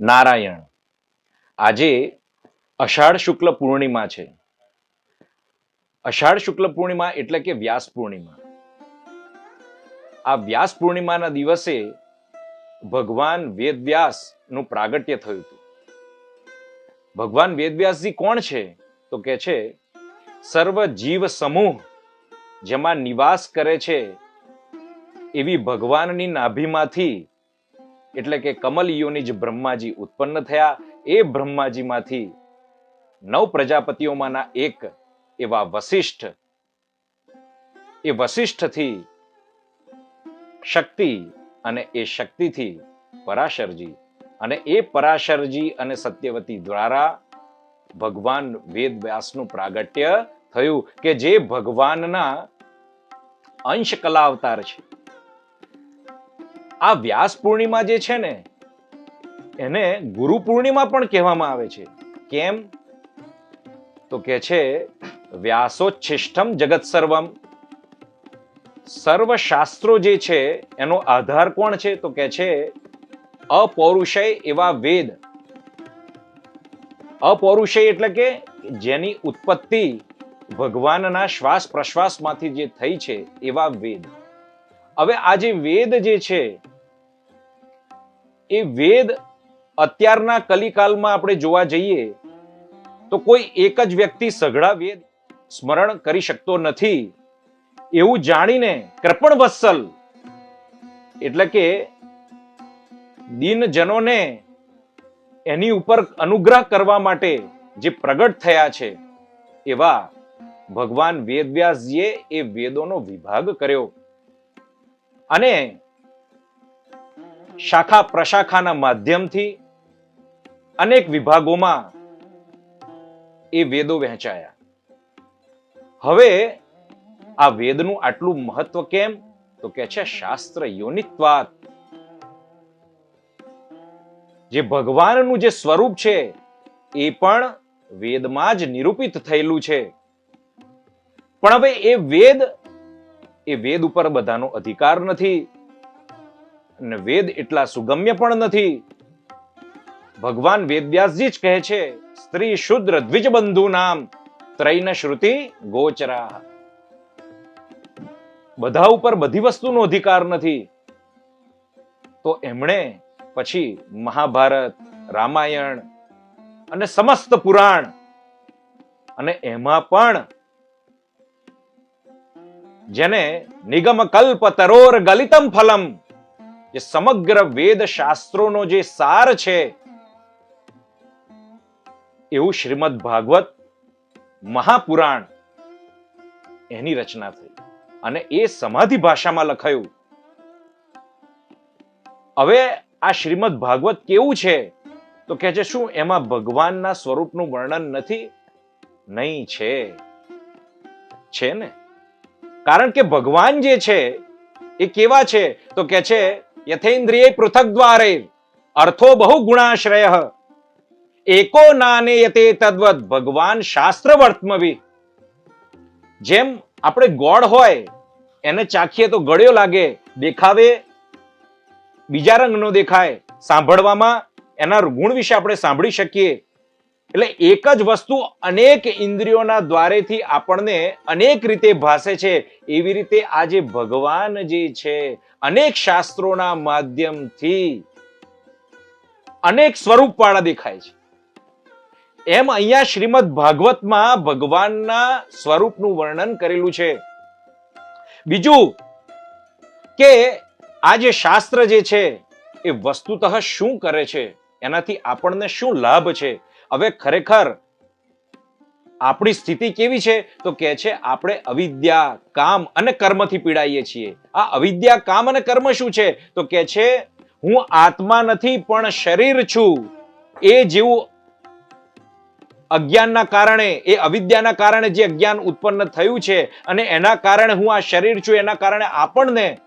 નારાયણ. આજે અષાઢ શુક્લ પૂર્ણિમા છે. અષાઢ શુક્લ પૂર્ણિમા એટલે કે વ્યાસ પૂર્ણિમા. આ વ્યાસ પૂર્ણિમાના દિવસે ભગવાન વેદવ્યાસનું પ્રાગટ્ય થયું હતું. ભગવાન વેદવ્યાસજી કોણ છે? તો કે છે, સર્વ જીવ સમૂહ જેમાં નિવાસ કરે છે, એવી ભગવાનની નાભીમાંથી એટલે કે કમલ યોનિજ બ્રહ્માજી ઉત્પન્ન થયા. એ બ્રહ્માજીમાંથી નવ પ્રજાપતિઓમાંના એક એવા વશિષ્ઠ એ વશિષ્ઠથી શક્તિ અને એ શક્તિથી પરાશરજી અને એ પરાશરજી અને સત્યવતી દ્વારા ભગવાન વેદ વ્યાસનું પ્રાગટ્ય થયું કે જે ભગવાનના અંશ કલા અવતાર છે. આ વ્યાસ પૂર્ણિમા જે છે ને, એને ગુરુ પૂર્ણિમા પણ કહેવામાં આવે છે. કેમ? તો કે છે, વ્યાસોચ્છિષ્ટમ જગત સર્વમ. સર્વ શાસ્ત્રો જે છે, એનો આધાર કોણ છે? તો કે છે, અપૌરુષય એવા વેદ. અપૌરુષય એટલે કે જેની ઉત્પત્તિ ભગવાનના શ્વાસ પ્રશ્વાસમાંથી જે થઈ છે એવા વેદ. હવે આ જે વેદ જે છે એ વેદ અત્યારના કલિકાલમાં આપણે જોવા જઈએ, તો કોઈ એક જ વ્યક્તિ સઘળા વેદ સ્મરણ કરી શકતો નથી. એવું જાણીને કૃપણ વત્સલ, એટલે કે દિનજનોને એની ઉપર અનુગ્રહ કરવા માટે જે પ્રગટ થયા છે, એવા ભગવાન વેદવ્યાસજીએ એ વેદોનો વિભાગ કર્યો. અને શાખા પ્રશાખાના માધ્યમથી અનેક વિભાગોમાં એ વેદો વહેંચાયા. હવે આ વેદનું આટલું મહત્વ કેમ? તો કે છે શાસ્ત્ર યોનિત્વાત. જે ભગવાનનું જે સ્વરૂપ છે, એ પણ વેદમાં જ નિરૂપિત થયેલું છે. પણ હવે એ વેદ એ વેદ ઉપર બધાનો અધિકાર નથી. અને વેદ એટલા સુગમ્ય પણ નથી. ભગવાન વેદવ્યાસજી જ કહે છે, સ્ત્રી શુદ્ર દ્વિજ બંધુ નામ, ત્રૈન શ્રુતિ ગોચરા. બધા ઉપર બધી વસ્તુનો અધિકાર નથી. તો એમણે પછી મહાભારત, રામાયણ અને સમસ્ત પુરાણ અને એમાં પણ જેને નિગમ કલ્પ તરોર ગલિતમ ફલમ જે સમગ્ર વેદ શાસ્ત્રોનો જે સાર છે, એવું શ્રીમદ ભાગવત મહાપુરાણ એની રચના થઈ. અને એ સમાધિ ભાષામાં લખાયું. હવે આ શ્રીમદ ભાગવત કેવું છે? તો કે છે, શું એમાં ભગવાનના સ્વરૂપનું વર્ણન નથી? નહીં છે. છે ને? કારણ કે ભગવાન જે છે, એ કેવા છે? તો કે છે યથેન્દ્રિય પૃથક દ્વારે અર્થો બહુ ગુણાશ્રય. એકો નાને યતે તદ્વત ભગવાન શાસ્ત્ર વર્તમવી જેમ આપણે ગોળ હોય, એને ચાખીએ તો ગળ્યો લાગે, દેખાવે, બીજા રંગનો દેખાય. સાંભળવામાં એના ગુણ વિશે આપણે સાંભળી શકીએ. એટલે એક જ વસ્તુ અનેક ઇન્દ્રિયોના દ્વારેથી આપણને અનેક રીતે ભાસે છે. એવી રીતે આજે ભગવાન જે છે, અનેક શાસ્ત્રોના માધ્યમથી અનેક સ્વરૂપવાળા દેખાય છે. એમ અહીંયા શ્રીમદ ભાગવતમાં ભગવાનના સ્વરૂપનું વર્ણન કરેલું છે. બીજું કે આ જે શાસ્ત્ર જે છે, એ વસ્તુતઃ શું કરે છે? એનાથી આપણને શું લાભ છે? હવે ખરેખર આપણી સ્થિતિ કેવી છે? તો કે છે, આપણે અવિદ્યા, કામ અને કર્મથી પીડાઈએ છીએ. આ અવિદ્યા, કામ અને કર્મ શું છે? તો કે છે, હું આત્મા નથી, પણ શરીર છું. એ જેવું અજ્ઞાનના કારણે, એ અવિદ્યાના કારણે જે અજ્ઞાન ઉત્પન્ન થયું છે અને એના કારણે હું આ શરીર છું, એના કારણે આપણને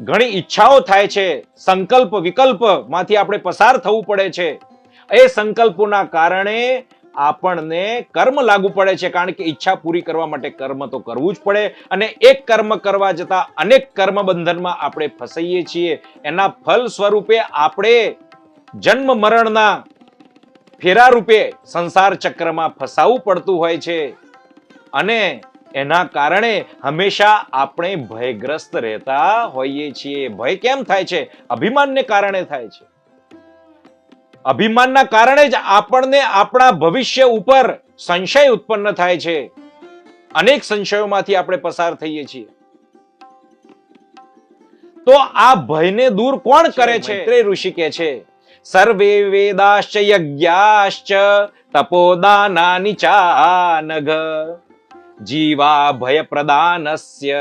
ઘણી ઈચ્છાઓ થાય છે. સંકલ્પ વિકલ્પમાંથી આપણે પસાર થવું પડે છે. એ સંકલ્પોના કારણે આપણને કર્મ લાગુ પડે છે, કારણ કે ઈચ્છા પૂરી કરવા માટે કર્મ તો કરવું જ પડે. અને એક કર્મ કરવા જતા અનેક કર્મ બંધનમાં આપણે ફસાઈએ છીએ. એના ફલ સ્વરૂપે આપણે જન્મ મરણના ફેરા રૂપે સંસાર ચક્રમાં ફસાવું પડતું હોય છે. અને એના કારણે હંમેશા આપણે ભયગ્રસ્ત રહેતા હોઈએ છીએ. ભય કેમ થાય છે? અભિમાનને કારણે થાય છે. અભિમાનના કારણે જ આપણને આપણા ભવિષ્ય ઉપર સંશય ઉત્પન્ન થાય છે. અનેક સંશયોમાંથી આપણે પસાર થઈએ છીએ. તો આ ભયને દૂર કોણ કરે છે? ઋષિ કે છે સર્વે વેદાશ્ચ યજ્ઞાશ્ચ તપોદાનાની ચાનઘ જીવા ભય પ્રદાનસ્ય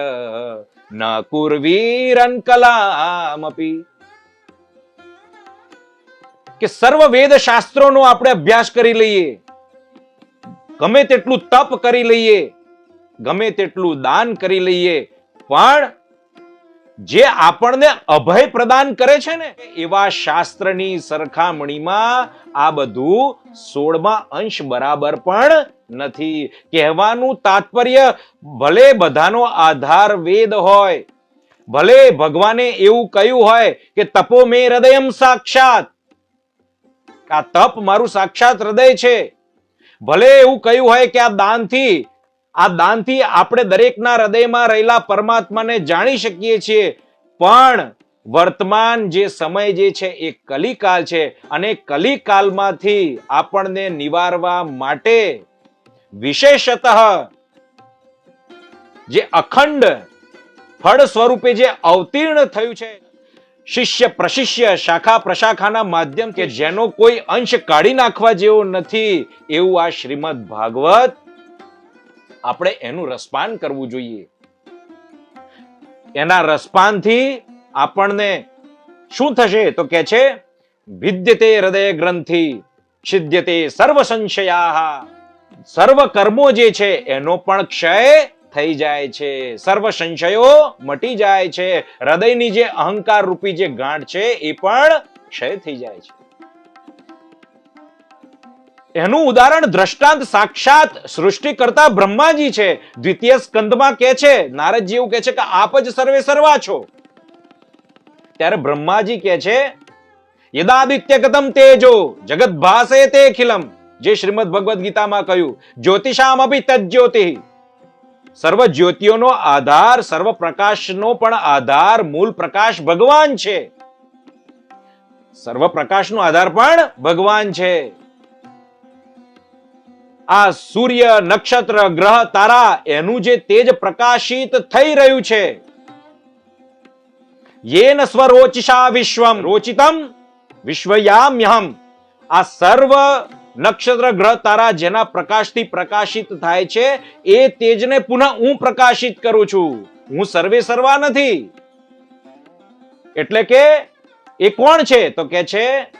ન કુર્વીરન કલામપી. કે સર્વ વેદ શાસ્ત્રોનો આપણે અભ્યાસ કરી લઈએ. ગમે તેટલું તપ કરી લઈએ, ગમે તેટલું દાન કરી લઈએ, પણ જે આપણને અભય પ્રદાન કરે છે ને, એવા શાસ્ત્રની સરખામણીમાં આ બધું સોળમા અંશ બરાબર પણ નથી. કહેવાનું તાત્પર્ય, ભલે બધાનો આધાર વેદ હોય, ભલે ભગવાને એવું કહ્યું હોય કે તપો મે હૃદયમ સાક્ષાત આ તપ મારું સાક્ષાત હૃદય છે. ભલે એવું કહ્યું હોય કે આ દાનથી આ દાનથી આપણે દરેકના હૃદયમાં રહેલા પરમાત્માને જાણી શકીએ છીએ. પણ વર્તમાન જે સમય જે છે એ કલિકાલ છે અને કલિકાલમાંથી આપણને નિવારવા માટે વિશેષતઃ જે અખંડ ફળ સ્વરૂપે જે અવતીર્ણ થયું છે શિષ્ય પ્રશિષ્ય શાખા પ્રશાખાના માધ્યમ કે જેનો કોઈ અંશ કાઢી નાખવા જેવો નથી, એવું આ શ્રીમદ ભાગવત આપણે એનું રસપાન કરવું જોઈએ. એના રસપાનથી આપણને શું થશે? તો કે છે, વિદ્યતે હૃદય ગ્રંથિ છિદ્યતે સર્વ સંશયા સર્વ કર્મો જે છે, એનો પણ ક્ષય થઈ જાય છે. સર્વ સંશયો મટી જાય છે. હૃદયની જે અહંકાર રૂપી જે ગાંઠ છે એ પણ ક્ષય થઈ જાય છે. એનું ઉદાહરણ દ્રષ્ટાંત સાક્ષાત સૃષ્ટિ કરતા બ્રહ્માજી છે. દ્વિતીય સ્કંદમાં કે છે, નારદજી એવું કે છે કે આપ જ સર્વે સર્વા છો. ત્યારે બ્રહ્માજી કે છે, યદાદિત્ય ગતમ તેજો, જગત ભાસે તે ખિલમ. જે શ્રીમદ ભગવદ ગીતામાં કહ્યું જ્યોતિષામ અભી તજ્યોતિ. સર્વ જ્યોતિઓનો આધાર, સર્વ પ્રકાશનો પણ આધાર, મૂળ પ્રકાશ ભગવાન છે. સર્વ પ્રકાશનો આધાર પણ ભગવાન છે. આ સૂર્ય નક્ષત્ર, ગ્રહ, તારા, એનું જે તેજ પ્રકાશિત થઈ રહ્યું છે. યેન સ્વરોચિષા વિશ્વમ, રોચિતમ વિશ્વયામ્યહમ. આ સર્વ નક્ષત્ર, ગ્રહ, તારા જેના પ્રકાશથી પ્રકાશિત થાય છે, એ તેજને પુનઃ હું પ્રકાશિત કરું છું. હું સર્વે સર્વા નથી. એટલે કે, એ કોણ છે? તો કે છે,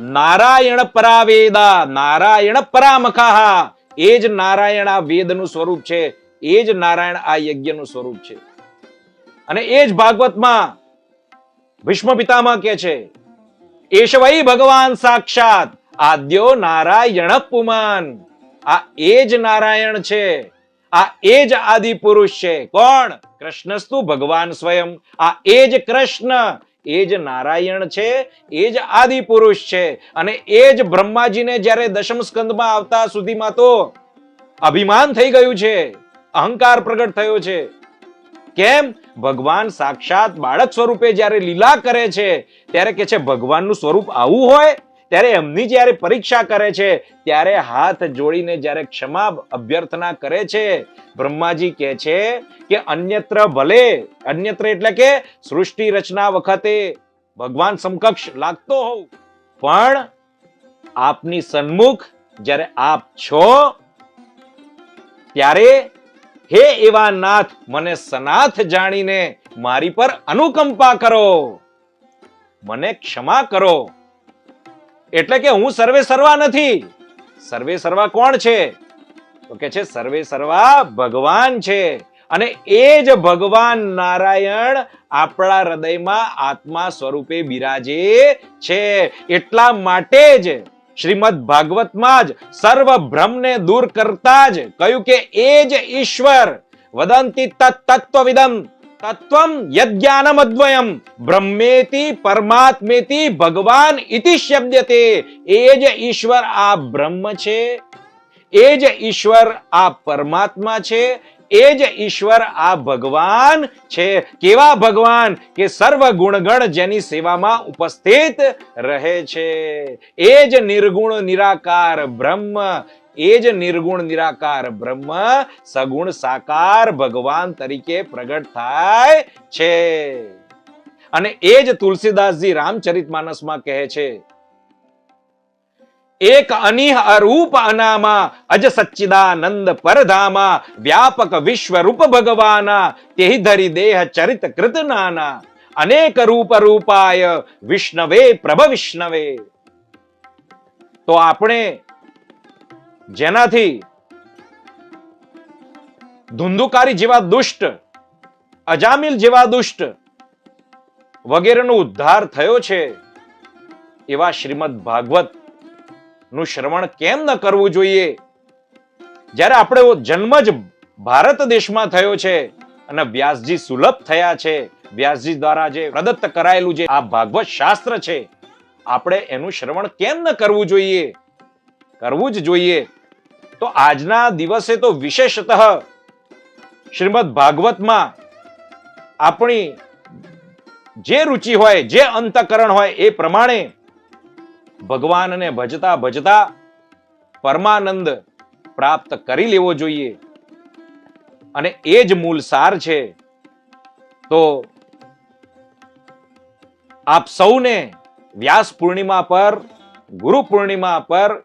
નારાયણ પરાવેદા, નારાયણ પરામખાહ એ જ નારાયણ આ વેદનું સ્વરૂપ છે. એ જ નારાયણ આ યજ્ઞનું સ્વરૂપ છે. અને એ જ ભાગવતમાં ભીષ્મ પિતામાં કે છે એશવઈ ભગવાન સાક્ષાત. આદ્યો નારાયણ પુમાન. આ એ જ નારાયણ છે. આ એ જ આદિ પુરુષ છે. કોણ? કૃષ્ણસ્તુ ભગવાન સ્વયં. આ એ જ કૃષ્ણ. એ જ નારાયણ છે. એ જ આદિ પુરુષ છે. અને એ જ બ્રહ્માજીને જ્યારે દશમ સ્કંદમાં આવતા સુધીમાં તો અભિમાન થઈ ગયું છે. અહંકાર પ્રગટ થયો છે. કેમ? ભગવાન સાક્ષાત બાળક સ્વરૂપે જ્યારે લીલા કરે છે, ત્યારે કે છે ભગવાનનું સ્વરૂપ આવું હોય ત્યારે એમની જ્યારે પરીક્ષા કરે છે, ત્યારે હાથ જોડીને જ્યારે ક્ષમા અભ્યર્થના કરે છે, બ્રહ્માજી કહે છે કે અન્યત્ર ભલે, અન્યત્ર એટલે કે સૃષ્ટિ રચના વખતે ભગવાન સમકક્ષ લાગતો હોવ પણ આપની સન્મુખ જ્યારે આપ છો, ત્યારે હે એવા નાથ, મને સનાથ જાણીને મારી પર અનુકંપા કરો, મને ક્ષમા કરો. એટલે કે હું સર્વે સર્વા નથી. સર્વે સર્વા કોણ છે? તો કે છે, સર્વે સર્વા ભગવાન છે. અને એ જ ભગવાન નારાયણ આપણા હૃદયમાં આત્મા સ્વરૂપે બિરાજે છે. એટલા માટે જ શ્રીમદ ભાગવતમાં જ સર્વ ભ્રમને દૂર કરતા જ કહ્યું કે એ જ ઈશ્વર. વદંતી તત્વવિદમ તત્વમ યજ્ઞાનમ અદ્વયમ બ્રહ્મેતિ પરમાત્મેતિ ભગવાન ઇતિ શબ્દતે એ જ ઈશ્વર આ બ્રહ્મ છે એ જ ઈશ્વર આ પરમાત્મા છે એ જ ઈશ્વર આ ભગવાન છે કેવા ભગવાન કે સર્વ ગુણગણ જેની સેવામાં ઉપસ્થિત રહે છે એ જ નિર્ગુણ નિરાકાર બ્રહ્મ એ જ નિર્ગુણ, નિરાકાર બ્રહ્મ સગુણ સાકાર ભગવાન તરીકે પ્રગટ થાય છે. અને એ જ તુલસીદાસજી રામચરિત કહે છે, એક અનિહ અરૂપ અનામા, અજ સચ્ચિદાનંદ પરધામા, વ્યાપક વિશ્વ રૂપ ભગવાના, તેહી ધરી દેહ ચરિત કૃત નાના, અનેક રૂપ રૂપાય વિષ્ણવે પ્રભ વિષ્ણવે. તો આપણે જેનાથી ધુંધુકારી જેવા દુષ્ટ, અજામિલ જેવા દુષ્ટ વગેરેનો ઉદ્ધાર થયો છે, એવા શ્રીમદ ભાગવતનું શ્રવણ કેમ ન કરવું જોઈએ? જ્યારે આપણે જન્મ જ ભારત દેશમાં થયો છે અને વ્યાસજી સુલભ થયા છે, વ્યાસજી દ્વારા જે પ્રદત્ત કરાયેલું જે આ ભાગવત શાસ્ત્ર છે, આપણે એનું શ્રવણ કેમ ન કરવું જોઈએ? કરવું જ જોઈએ. તો આજના દિવસે તો વિશેષતઃ શ્રીમદ ભાગવતમાં આપણી જે રુચિ હોય, જે અંતકરણ હોય એ પ્રમાણે ભગવાનને ભજતા ભજતા પરમાનંદ પ્રાપ્ત કરી લેવો જોઈએ. અને એ જ મૂળ સાર છે. તો આપ સૌને વ્યાસ પૂર્ણિમા પર, ગુરુ પૂર્ણિમા પર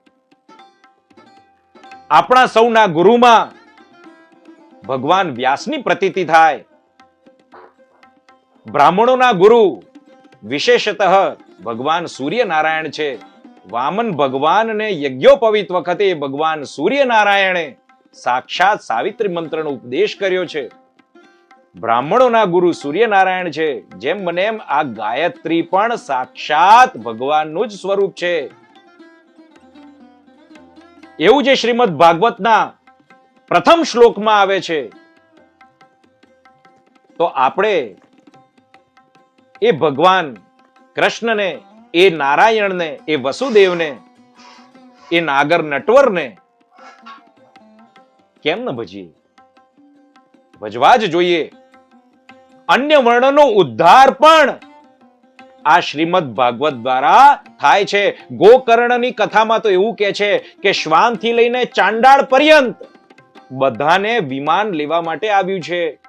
આપણા સૌના ગુરુમાં ભગવાન વ્યાસની પ્રતીતિ થાય. બ્રાહ્મણોના ગુરુ વિશેષતઃ ભગવાન સૂર્યનારાયણ છે. વામન ભગવાનને યજ્ઞોપવિત વખતે ભગવાન સૂર્યનારાયણે સાક્ષાત સાવિત્રી મંત્રનો ઉપદેશ કર્યો છે. બ્રાહ્મણોના ગુરુ સૂર્યનારાયણ છે. જેમ મને એમ આ ગાયત્રી પણ સાક્ષાત ભગવાનનું જ સ્વરૂપ છે. એવું જે શ્રીમદ ભાગવતના પ્રથમ શ્લોકમાં આવે છે, તો આપણે એ ભગવાન કૃષ્ણને, એ નારાયણને, એ વસુદેવને, એ નાગર નટવરને કેમ ન ભજીએ? ભજવા જ જોઈએ. અન્ય વર્ણનો ઉદ્ધાર પણ આ શ્રીમદ ભાગવત દ્વારા થાય છે. ગોકર્ણની કથામાં તો એવું કે છે કે શ્વાનથી લઈને ચાંડાળ પર્યંત બધાને વિમાન લેવા માટે આવ્યું છે.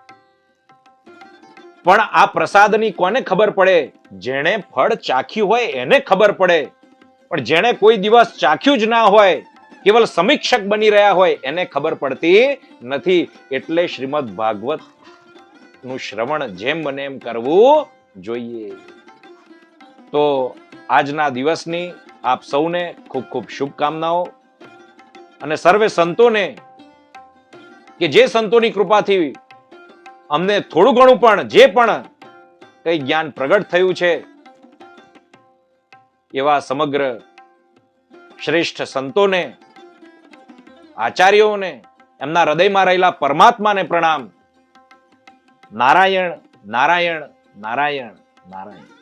પણ આ પ્રસાદની કોને ખબર પડે? જેણે ફળ ચાખ્યું હોય એને ખબર પડે. પણ જેણે કોઈ દિવસ ચાખ્યું જ ના હોય, કેવલ સમીક્ષક બની રહ્યા હોય, એને ખબર પડતી નથી. એટલે શ્રીમદ ભાગવતનું શ્રવણ જેમ બને એમ કરવું જોઈએ. તો આજના દિવસની આપ સૌને ખૂબ ખૂબ શુભકામનાઓ અને સર્વે સંતોને કે જે સંતોની કૃપાથી અમને થોડું ઘણું પણ, જે પણ કઈ જ્ઞાન પ્રગટ થયું છે, એવા સમગ્ર શ્રેષ્ઠ સંતોને, આચાર્યોને, એમના હૃદયમાં રહેલા પરમાત્માને પ્રણામ. નારાયણ નારાયણ નારાયણ નારાયણ.